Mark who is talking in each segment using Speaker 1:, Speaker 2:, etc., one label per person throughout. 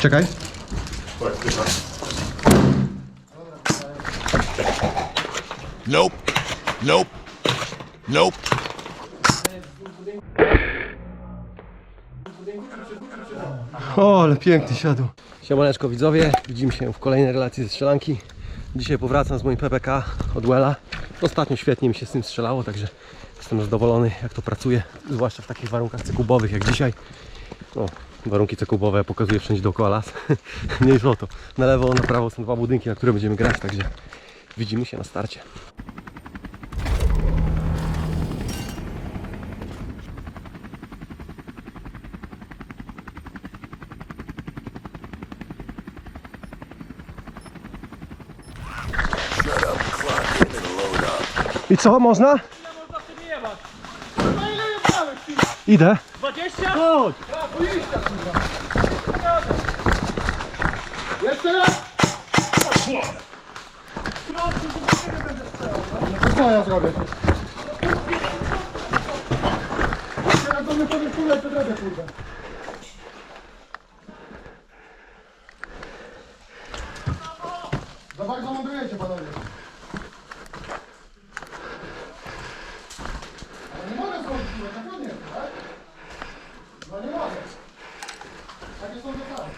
Speaker 1: Czekaj.
Speaker 2: Nope. Nope. Nope.
Speaker 1: O, ale piękny siadł. Siemaneczko widzowie, widzimy się w kolejnej relacji ze strzelanki. Dzisiaj powracam z moim PPK od Wella. Ostatnio świetnie mi się z tym strzelało, także jestem zadowolony jak to pracuje, zwłaszcza w takich warunkach cekubowych jak dzisiaj. No, warunki cekubowe ja pokazuję wszędzie dookoła las. Mniejsza o. Na lewo, na prawo są dwa budynki, na które będziemy grać, także widzimy się na starcie. I co, można? Idę.
Speaker 3: 20?
Speaker 1: Chodź.
Speaker 3: Jeszcze raz! Co ja zrobię? Teraz do mnie powiem kulę, to drogę kurde. Za bardzo mądrujecie panowie. Ale nie mogę zrobić kulę, tak ładnie, tak? No nie mogę. Takie są zasady.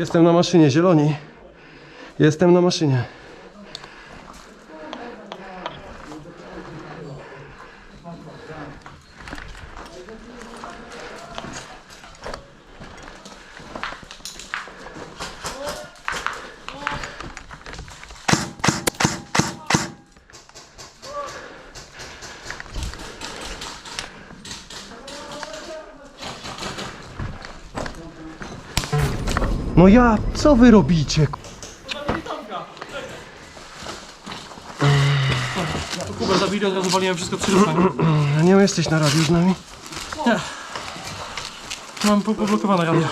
Speaker 1: Jestem na maszynie, zieloni. Jestem na maszynie. No ja, co wy robicie?
Speaker 4: Kubę zabili, od razu waliłem wszystko trzy.
Speaker 1: Nie jesteś na radiu z nami?
Speaker 4: Mam po- poblokowane radio.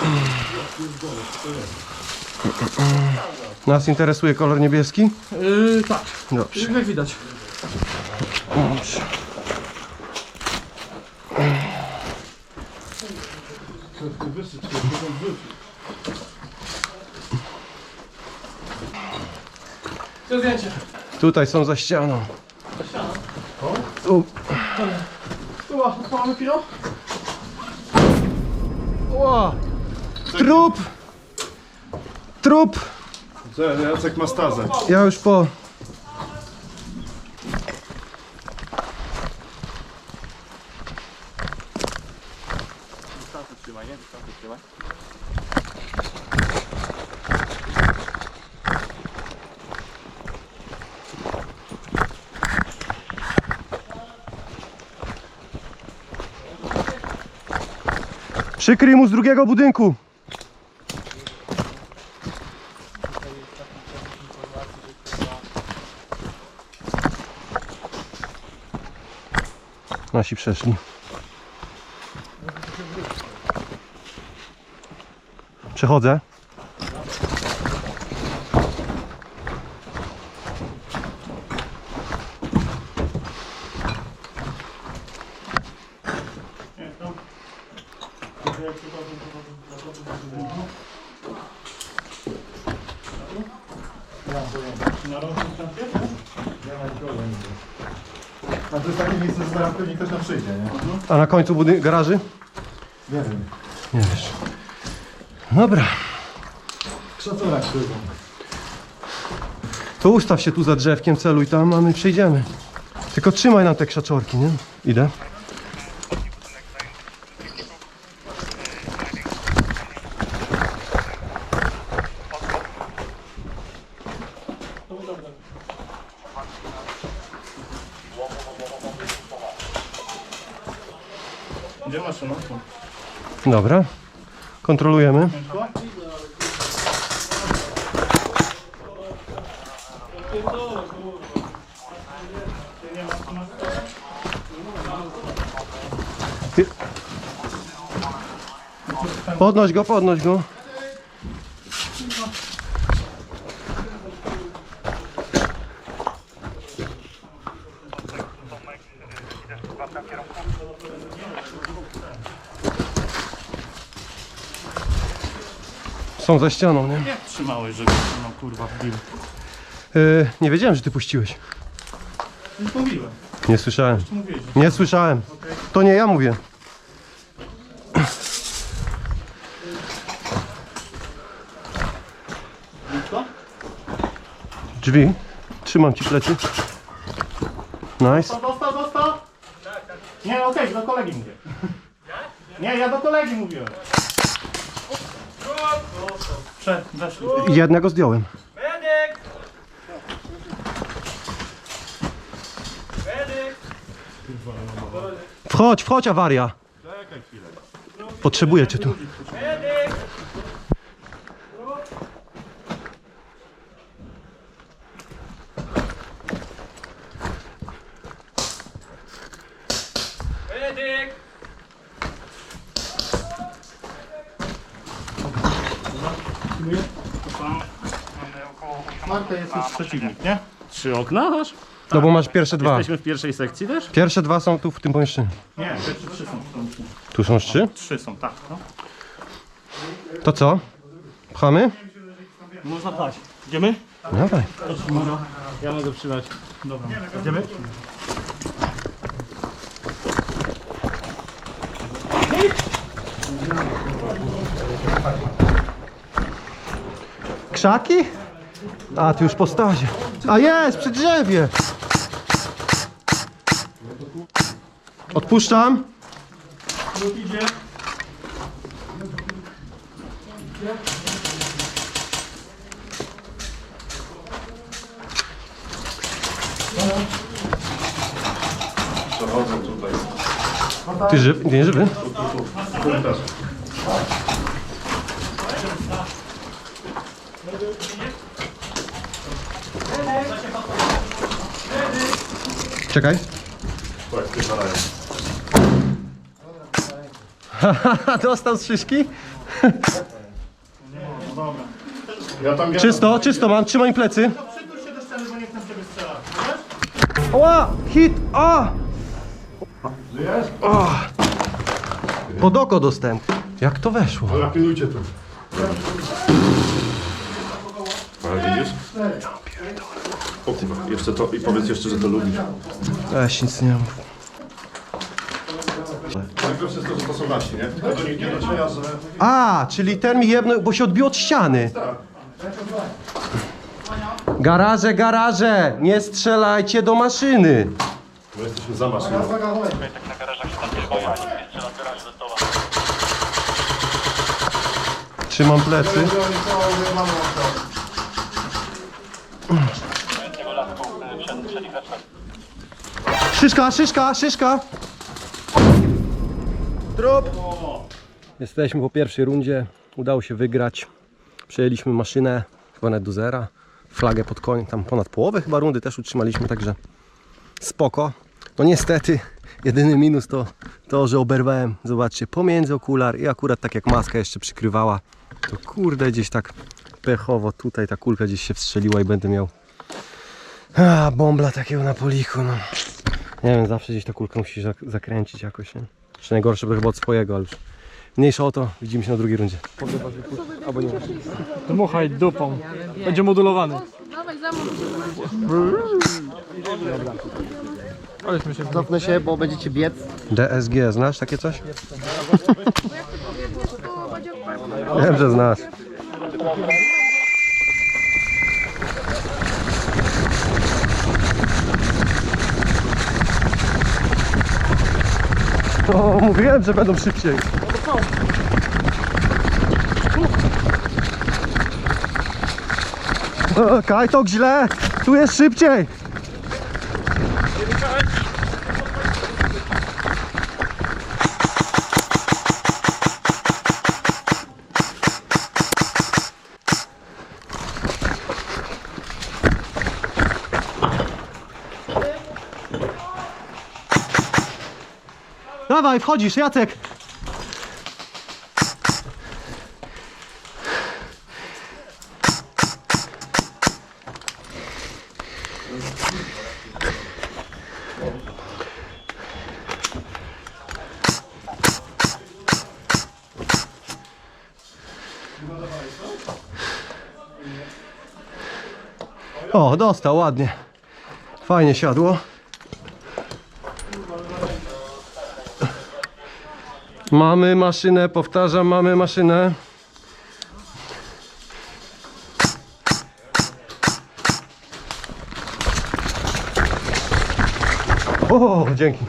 Speaker 1: Nas interesuje kolor niebieski?
Speaker 4: Yy, tak,
Speaker 1: Dobrze.
Speaker 4: jak widać.
Speaker 1: Dobrze.
Speaker 4: To zdjęcie.
Speaker 1: Tutaj są za ścianą. Tu.
Speaker 4: Tu, odpalamy piro.
Speaker 1: Ła! Trup! Trup!
Speaker 5: Co, Jacek ma stazę.
Speaker 1: Ja już po. Przykryj mu z drugiego budynku. Nasi przeszli. Przechodzę.
Speaker 5: To jest takie miejsce, że zaraz pewnie ktoś tam przyjdzie, nie?
Speaker 1: A na końcu budy- garaży?
Speaker 5: Nie wiem.
Speaker 1: Nie wiesz. Dobra.
Speaker 5: Krzaczora przyjdą.
Speaker 1: To ustaw się tu za drzewkiem, celuj tam, a my przejdziemy. Tylko trzymaj nam te krzaczorki, nie? Idę. Dobra. Kontrolujemy. Podnoś go, podnoś go. Są za ścianą, nie?
Speaker 5: Jak trzymałeś, żeby no kurwa wbił?
Speaker 1: Yy, nie wiedziałem, że ty puściłeś.
Speaker 5: Już mówiłem.
Speaker 1: Nie słyszałem.
Speaker 5: Mówiłeś.
Speaker 1: Nie słyszałem. To nie ja mówię.
Speaker 5: Co?
Speaker 1: Drzwi. Trzymam ci plecy. Nice.
Speaker 5: Dostał, dostał, dostał? Nie, okej, do kolegi mówię. Nie, ja do kolegi mówiłem. Prze, weszli.
Speaker 1: Jednego zdjąłem. Wchodź, wchodź awaria. Potrzebuję cię tu.
Speaker 5: Marta jest już przeciwnik, nie? Trzy okna masz?
Speaker 1: No bo masz pierwsze dwa.
Speaker 5: Jesteśmy w pierwszej sekcji też?
Speaker 1: Pierwsze dwa są tu w tym pomieszczeniu.
Speaker 5: Nie, pierwsze trzy są.
Speaker 1: Tu są trzy.
Speaker 5: Trzy są, tak. No.
Speaker 1: To co? Pchamy?
Speaker 5: Można pchać. Idziemy?
Speaker 1: Dawaj.
Speaker 5: Ja mogę przydać. Dobra. Idziemy?
Speaker 1: Krzaki? A, ty już po stazie. A jest, przy drzewie. Odpuszczam.
Speaker 5: Idzie.
Speaker 1: Ty żywy? Nie żywy? Czekaj. Haha, dostał z szyszki?
Speaker 5: Ja tam
Speaker 1: Czysto, czysto mam, trzymaj plecy.
Speaker 5: Przytul się do ściany, bo nie chcę w ciebie strzelać.
Speaker 1: Oła, hit, o! O! Pod oko dostęp. Jak to weszło?
Speaker 5: Dobra, pilnujcie tu.
Speaker 6: Ale widzisz? O jeszcze to i powiedz jeszcze, że to lubisz.
Speaker 1: Weź nic nie mów.
Speaker 6: Najgorsze jest to, że to są nasi, nie? Tego nikt nie docenia, że...
Speaker 1: A, czyli ten mi jebnął, bo się odbił od ściany. Garaże, garaże, nie strzelajcie do maszyny.
Speaker 6: My jesteśmy za maszyną.
Speaker 1: Trzymam plecy. Szyszka, szyszka, szyszka. Drop. Jesteśmy po pierwszej rundzie. Udało się wygrać. Przejęliśmy maszynę chyba nawet do zera. Flagę pod koniec, tam ponad połowę chyba rundy też utrzymaliśmy, także spoko. No niestety, jedyny minus to to, że oberwałem, zobaczcie, pomiędzy okular i akurat tak jak maska jeszcze przykrywała, to kurde gdzieś tak pechowo tutaj ta kulka gdzieś się wstrzeliła i będę miał a, bombla takiego na poliku, no. Nie wiem, zawsze gdzieś ta kulka musi się zak- zakręcić jakoś, nie? Jeszcze najgorsze to chyba od swojego, ale już mniejsza o to, widzimy się na drugiej rundzie. Albo nie.
Speaker 4: Dmuchaj dupą. Będzie modulowany.
Speaker 7: Dawaj za mną.
Speaker 4: Aleśmy się
Speaker 8: Cofnę się, bo będziecie biec.
Speaker 1: DSG, znasz takie coś? Wiem, że znasz. O, mówiłem, że będą szybciej. O, Kajtok źle, tu jest szybciej. Dawaj, wchodzisz, Jacek. O, dostał ładnie. Fajnie siadło. Mamy maszynę, powtarzam, mamy maszynę. O, dzięki.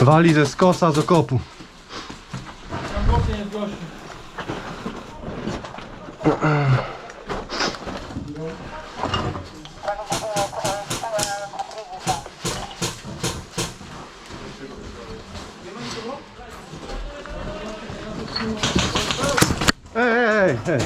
Speaker 1: Wali ze skosa z okopu. Ej, ej, ej.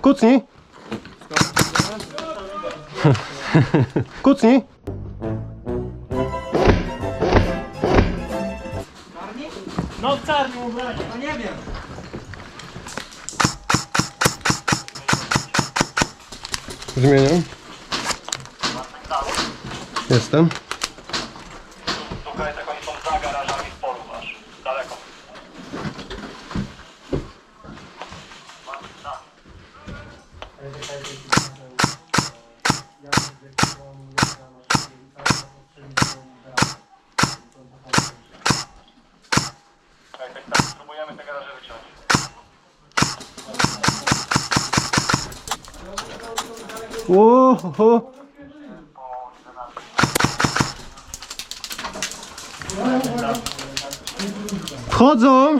Speaker 1: Kucnij. Kucnij.
Speaker 5: No w czarnym ubraniu. No nie wiem.
Speaker 1: Zmieniam. Jestem.
Speaker 5: Słuchaj, tak oni są za garażami w polu masz. Daleko. Tak, tak. Spróbujemy te garaże wyciąć.
Speaker 1: Oho. Wchodzą.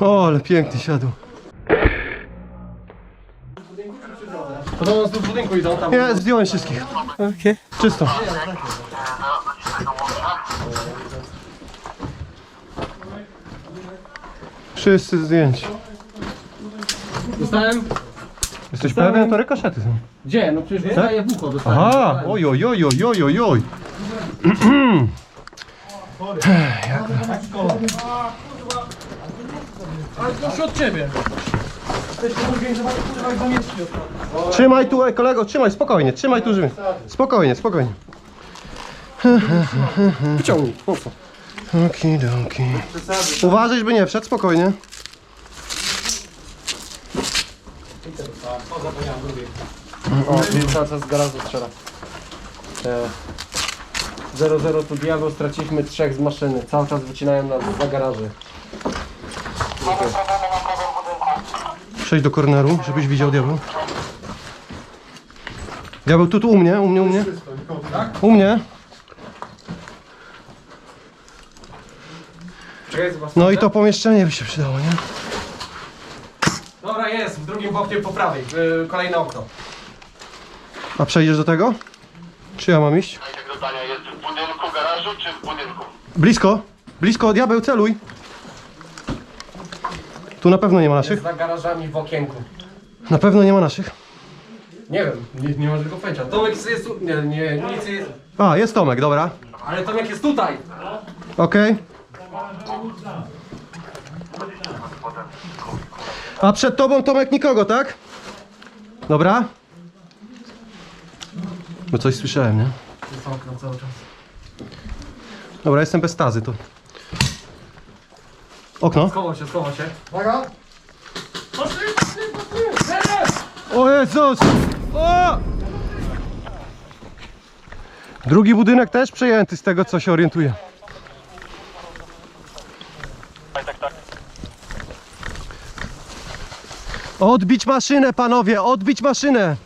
Speaker 1: O, ale pięknie siadł.
Speaker 4: Podobno z budynku idą tam.
Speaker 1: Nie, zdjąłem wszystkich. Czysto. Wszyscy zdjęci.
Speaker 4: Dostałem?
Speaker 1: Jesteś pewien? To rykoszety są.
Speaker 4: Gdzie? No przecież dostaję w ucho. Dostałem.
Speaker 1: Aha! Oj, oj, oj, oj, oj, oj, oj.
Speaker 4: Ale to od ciebie.
Speaker 1: Trzymaj tu, ej, kolego, trzymaj, spokojnie, trzymaj tu żywy. Spokojnie, spokojnie.
Speaker 4: Wyciągnij. Mocno.
Speaker 1: Okidoki. Uważaj, żeby nie wszedł, spokojnie.
Speaker 4: O, czyli cały czas z garażu strzela. E, 0-0 tu diabeł, straciliśmy trzech z maszyny. Cały czas wycinają nas za garaży.
Speaker 1: Przejdź do korneru, żebyś widział diabeł. Diabeł tu, tu u mnie, u mnie, u mnie. U mnie.
Speaker 4: Czekaj.
Speaker 1: No i to pomieszczenie by się przydało, nie?
Speaker 4: Dobra, jest, w drugim oknie po prawej. y, kolejne okno.
Speaker 1: A przejdziesz do tego? Czy ja mam iść?
Speaker 5: Jak do zdania jest w budynku garażu czy w budynku?
Speaker 1: Blisko, blisko, diabeł, celuj. Tu na pewno nie ma naszych.
Speaker 4: Jest za garażami w okienku.
Speaker 1: Na pewno nie ma naszych.
Speaker 4: Nie wiem, nie, nie tego pojęcia. Tomek jest tu. Nie, nie, nic jest.
Speaker 1: A, jest Tomek, dobra.
Speaker 4: Ale Tomek jest tutaj.
Speaker 1: Okej. A przed tobą Tomek nikogo, tak? Dobra. Bo coś słyszałem, nie?
Speaker 4: Jest okno cały czas.
Speaker 1: Dobra, jestem bez stazy, to... Okno.
Speaker 4: Schował się, schował się.
Speaker 3: Uwaga.
Speaker 1: O Jezus! O! Drugi budynek też przejęty z tego, co się orientuję. Odbić maszynę, panowie, odbić maszynę!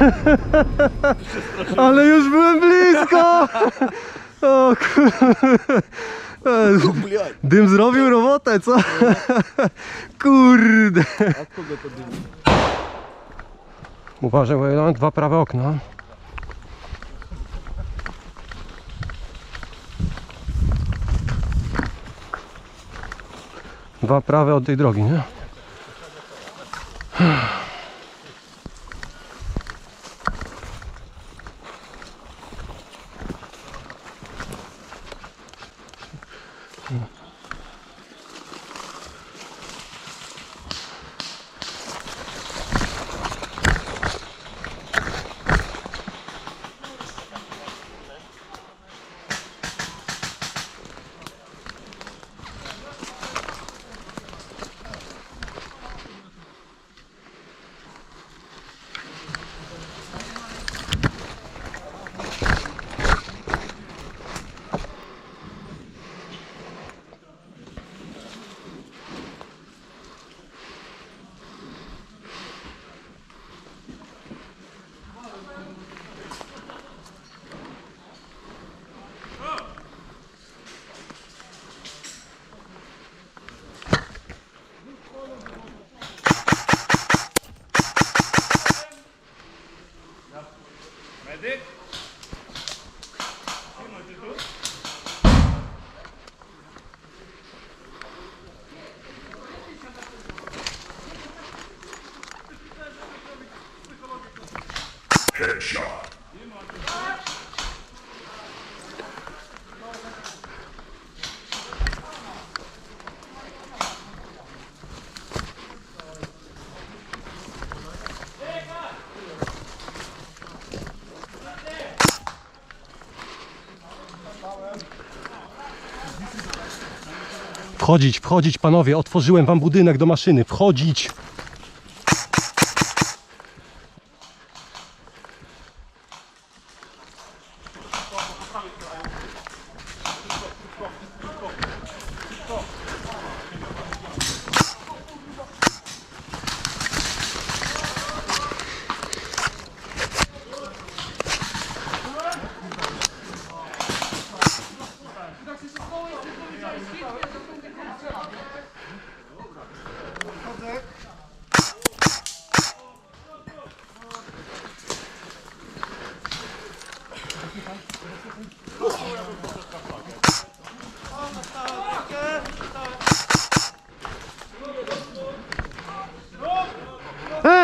Speaker 1: Ale już byłem blisko! O kurde. Dym zrobił robotę, co? Kurde. Uważaj, Wayland, dwa prawe okna. Dwa prawe od tej drogi, nie? Wchodzić, wchodzić panowie, otworzyłem wam budynek do maszyny, wchodzić.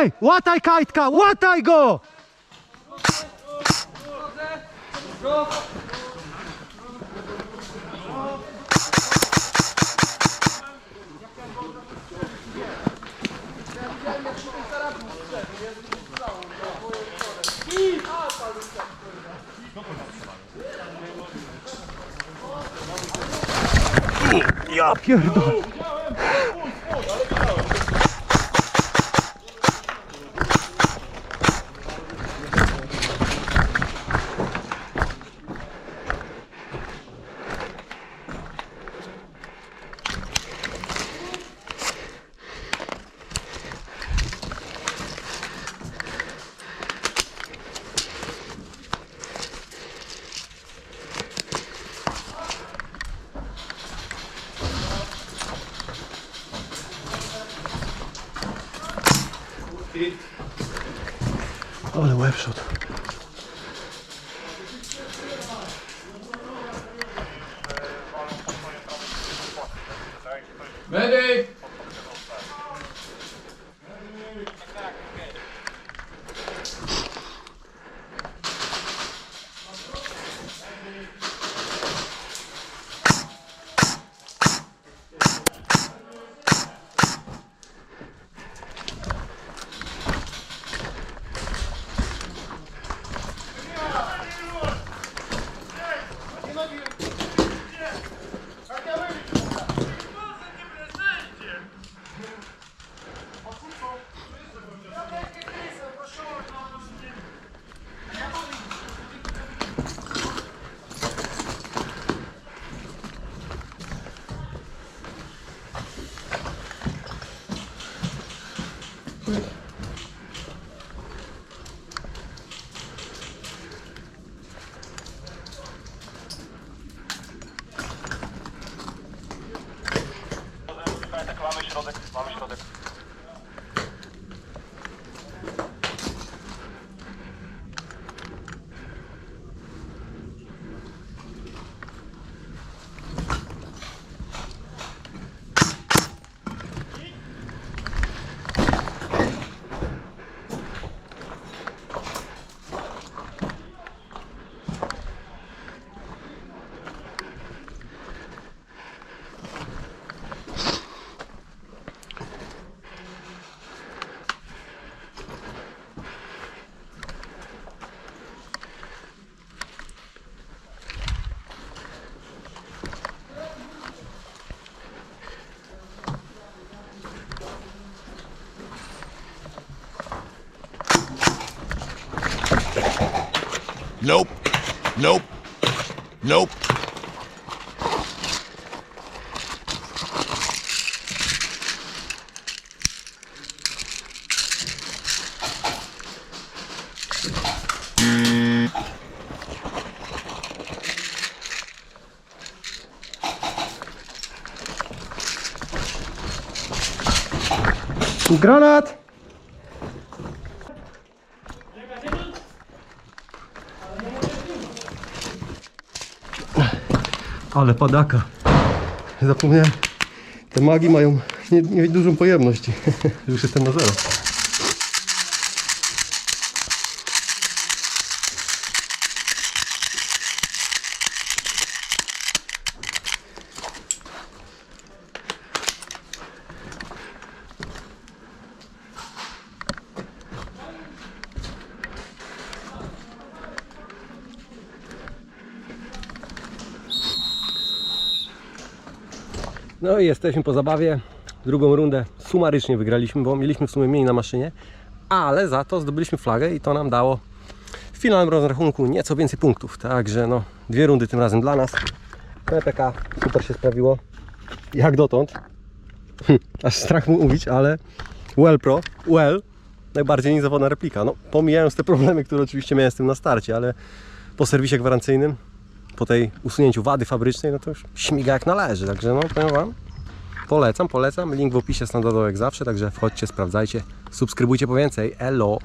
Speaker 1: Ej, łataj kajtka, łataj go! Ja pierdolę.
Speaker 2: Medic!
Speaker 1: Granat! Ale padaka. Zapomniałem. Te magi mają nie, nie dużą pojemność. Już jestem na zero. No i jesteśmy po zabawie. Drugą rundę sumarycznie wygraliśmy, bo mieliśmy w sumie mniej na maszynie, ale za to zdobyliśmy flagę i to nam dało w finalnym rozrachunku nieco więcej punktów. Także no, dwie rundy tym razem dla nas. PPK super się sprawiło. Jak dotąd. Hm, Aż strach mu mówić, ale Well Pro, Well, najbardziej niezawodna replika. No, pomijając te problemy, które oczywiście miałem z tym na starcie, ale po serwisie gwarancyjnym po tej usunięciu wady fabrycznej, no to już śmiga jak należy. Także no, powiem Wam, polecam, polecam. Link w opisie standardowo jak zawsze, także wchodźcie, sprawdzajcie, subskrybujcie po więcej. Elo!